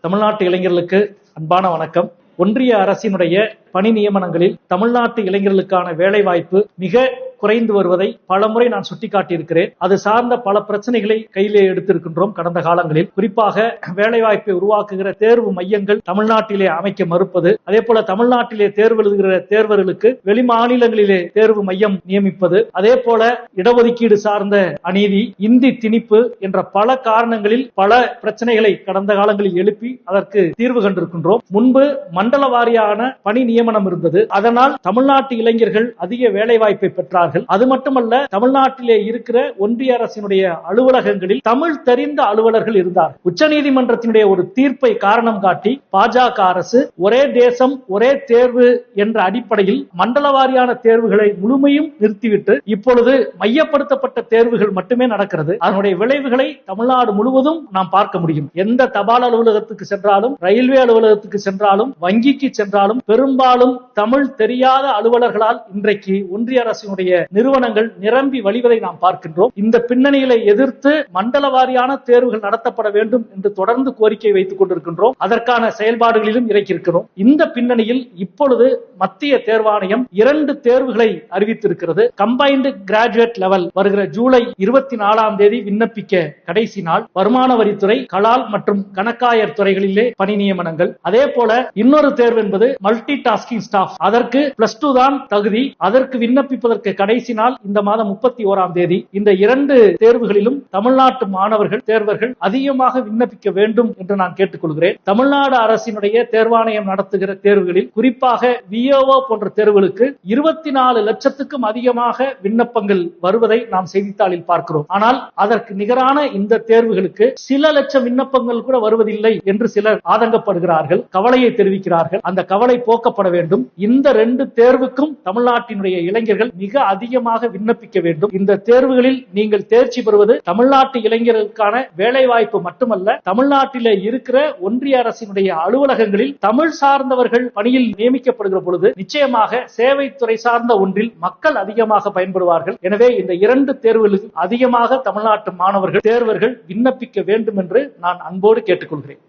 தமிழ்நாட்டு இளைஞர்களுக்கு அன்பான வணக்கம். ஒன்றிய அரசினுடைய பணி நியமனங்களில் தமிழ்நாட்டு இளைஞர்களுக்கான வேலை வாய்ப்பு மிக குறைந்து வருவதை பலமுறை நான் சுட்டிக்காட்டியிருக்கிறேன். அது சார்ந்த பல பிரச்சனைகளை கையிலே எடுத்திருக்கின்றோம் கடந்த காலங்களில். குறிப்பாக வேலைவாய்ப்பை உருவாக்குகிற தேர்வு மையங்கள் தமிழ்நாட்டிலே அமைக்க மறுப்பது. அதே போல தமிழ்நாட்டிலே தேர்வு எழுதுகிற தேர்வர்களுக்கு வெளி மாநிலங்களிலே தேர்வு மையம் நியமிப்பது. அதே போல இடஒதுக்கீடு சார்ந்த அநீதி இந்தி திணிப்பு என்ற பல காரணங்களில் பல பிரச்சனைகளை கடந்த காலங்களில் எழுப்பி அதற்கு தீர்வு கண்டிருக்கின்றோம். முன்பு மண்டல வாரியான பணி நியமனம் இருந்தது. அதனால் தமிழ்நாட்டு இளைஞர்கள் அதிக வேலை வாய்ப்பை பெற்றார்கள் அது மட்டுமல்ல தமிழ்நாட்டிலே இருக்கிற ஒன்றிய அரசினுடைய அலுவலகங்களில் தமிழ் தெரிந்த அலுவலர்கள் இருந்தார். உச்சநீதிமன்றத்தினுடைய ஒரு தீர்ப்பை காரணம் காட்டி பாஜக அரசு ஒரே தேசம் ஒரே தேர்வு என்ற அடிப்படையில் மண்டல வாரியான தேர்வுகளை முழுமையும் நிறுத்திவிட்டு இப்பொழுது மையப்படுத்தப்பட்ட தேர்வுகள் மட்டுமே நடக்கிறது. அதனுடைய விளைவுகளை தமிழ்நாடு முழுவதும் நாம் பார்க்க முடியும். எந்த தபால் அலுவலகத்துக்கு சென்றாலும் ரயில்வே அலுவலகத்துக்கு சென்றாலும் வங்கிக்கு சென்றாலும் பெரும்பாலும் தமிழ் தெரியாத அலுவலர்களால் இன்றைக்கு ஒன்றிய அரசினுடைய நிறுவனங்கள் நிரம்பி வழிவதை நாம் பார்க்கின்றோம். இந்த பின்னணியை எதிர்த்து மண்டல வாரியான தேர்வுகள் நடத்தப்பட வேண்டும் என்று தொடர்ந்து கோரிக்கை வைத்துக் கொண்டிருக்கின்றோம். அதற்கான செயல்பாடுகளிலும் இறக்கியிருக்கிறோம் இந்த பின்னணியில் இப்பொழுது மத்திய தேர்வாணையம் இரண்டு தேர்வுகளை அறிவித்திருக்கிறது. கம்பைன்டு கிராஜுவேட் லெவல் வருகிற ஜூலை இருபத்தி நாலாம் தேதி விண்ணப்பிக்க கடைசி நாள். வருமான வரித்துறை கலால் மற்றும் கணக்காயர் துறைகளிலே பணி நியமனங்கள். அதே போல இன்னொரு தேர்வு என்பது மல்டி டாஸ்கிங் ஸ்டாஃப் அதற்கு பிளஸ் டூ தான் தகுதி. அதற்கு விண்ணப்பிப்பதற்கு கடைசி நாள் இந்த மாதம் முப்பத்தி ஓராம் தேதி. இந்த இரண்டு தேர்வுகளிலும் தமிழ்நாட்டு மாணவர்கள் தேர்வர்கள் அதிகமாக விண்ணப்பிக்க வேண்டும் என்று நான் கேட்டுக்கொள்கிறேன். தமிழ்நாடு அரசினுடைய தேர்வாணையம் நடத்துகிற தேர்வுகளில் குறிப்பாக விஓஓ போன்ற தேர்வுகளுக்கு இருபத்தி நாலு லட்சத்துக்கும் அதிகமாக விண்ணப்பங்கள் வருவதை நாம் செய்தித்தாளில் பார்க்கிறோம். ஆனால் அதற்கு நிகரான இந்த தேர்வுகளுக்கு சில லட்சம் விண்ணப்பங்கள் கூட வருவதில்லை என்று சிலர் ஆதங்கப்படுகிறார்கள் கவலையை தெரிவிக்கிறார்கள். அந்த கவலை போக்கப்பட வேண்டும். இந்த ரெண்டு தேர்வுக்கும் தமிழ்நாட்டினுடைய இளைஞர்கள் மிக அதிகமாக விண்ணப்பிக்க வேண்டும். இந்த தேர்வுகளில் நீங்கள் தேர்ச்சி பெறுவது தமிழ்நாட்டு இளைஞர்களுக்கான வேலை வாய்ப்பு மட்டுமல்ல தமிழ்நாட்டில இருக்கிற ஒன்றிய அரசினுடைய அலுவலகங்களில் தமிழ் சார்ந்தவர்கள் பணியில் நியமிக்கப்படுகிற பொழுது நிச்சயமாக சேவைத்துறை சார்ந்த ஒன்றில் மக்கள் அதிகமாக பயன்படுவார்கள். எனவே இந்த இரண்டு தேர்வுகளுக்கு அதிகமாக தமிழ்நாட்டு மாணவர்கள் தேர்வர்கள் விண்ணப்பிக்க வேண்டும் என்று நான் அன்போடு கேட்டுக்கொள்கிறேன்.